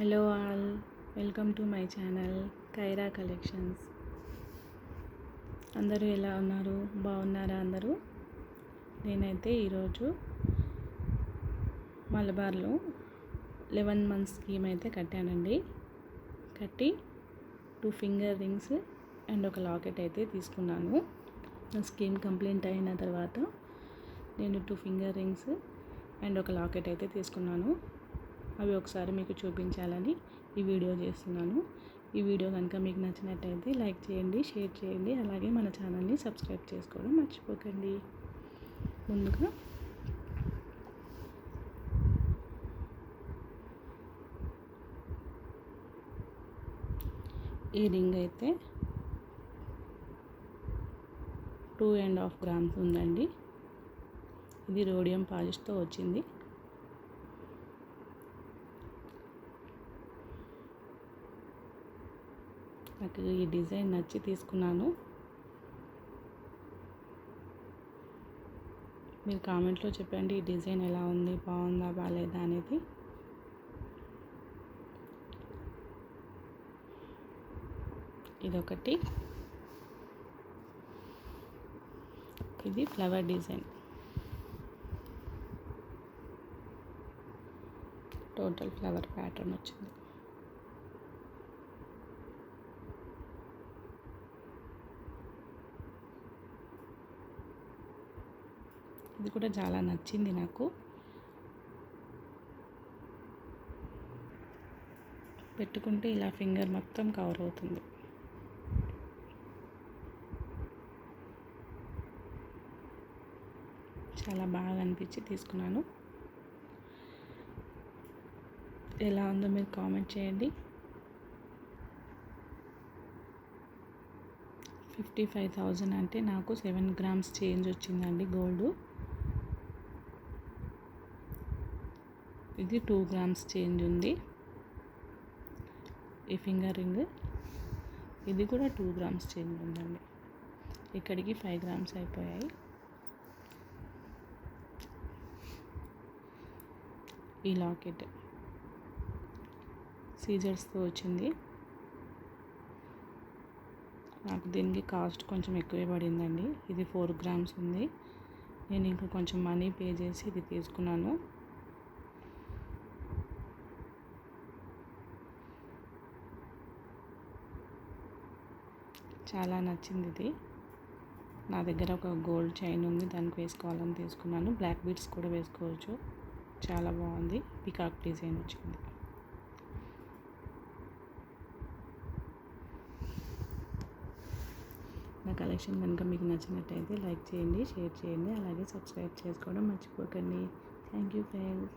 Hello all welcome to my channel Kaira collections అందరూ ఎలా ఉన్నారు? బాగున్నారా అందరూ? నేనైతే ఈరోజు మలబార్లో లెవెన్ మంత్స్ స్కీమ్ అయితే కట్టానండి. కట్టి టూ ఫింగర్ రింగ్స్ అండ్ ఒక లాకెట్ అయితే తీసుకున్నాను. నా స్కీమ్ కంప్లీట్ అయిన తర్వాత నేను టూ ఫింగర్ రింగ్స్ అండ్ ఒక లాకెట్ అయితే తీసుకున్నాను. అవి ఒకసారి మీకు చూపించాలని ఈ వీడియో చేస్తున్నాను. ఈ వీడియో కనుక మీకు నచ్చినట్టయితే లైక్ చేయండి షేర్ చేయండి అలాగే మన ఛానల్ని సబ్స్క్రైబ్ చేసుకోవడం మర్చిపోకండి. ముందుగా ఈ రింగ్ అయితే టూ అండ్ హాఫ్ గ్రామ్స్ ఉందండి. ఇది రోడియం పాలిష్తో వచ్చింది. నాకు ఈ డిజైన్ నచ్చి తీసుకున్నాను. మీరు కామెంట్లో చెప్పండి ఈ డిజైన్ ఎలా ఉంది బాగుందా బాగాలేదా అనేది. ఇదొకటి. ఇది flower design. Total flower pattern వచ్చింది. ఇది కూడా చాలా నచ్చింది నాకు. పెట్టుకుంటే ఇలా ఫింగర్ మొత్తం కవర్ అవుతుంది. చాలా బాగా అనిపించి తీసుకున్నాను. ఎలా ఉందో మీరు కామెంట్ చేయండి. ఫిఫ్టీ ఫైవ్ థౌజండ్ అంటే నాకు సెవెన్ గ్రామ్స్ చేంజ్ వచ్చిందండి గోల్డ్. ఇది టూ గ్రామ్స్ చేంజ్ ఉంది. ఈ ఫింగర్ రింగ్. ఇది కూడా టూ గ్రామ్స్ చేంజ్ ఉందండి. ఇక్కడికి ఫైవ్ గ్రామ్స్ అయిపోయాయి. ఈ లాకెట్ సీజర్స్తో వచ్చింది. నాకు దీనికి కాస్ట్ కొంచెం ఎక్కువే పడిందండి. ఇది ఫోర్ గ్రామ్స్ ఉంది. నేను ఇంకా కొంచెం మనీ పే చేసి ఇది తీసుకున్నాను. చాలా నచ్చింది ఇది నా దగ్గర ఒక గోల్డ్ చైన్ ఉంది దానికి వేసుకోవాలని తీసుకున్నాను. బ్లాక్ బీడ్స్ కూడా వేసుకోవచ్చు. చాలా బాగుంది. పికాక్ డిజైన్ వచ్చింది. నా కలెక్షన్ కనుక మీకు నచ్చినట్టయితే లైక్ చేయండి షేర్ చేయండి అలాగే సబ్స్క్రైబ్ చేసుకోవడం మర్చిపోకండి. Thank you friends.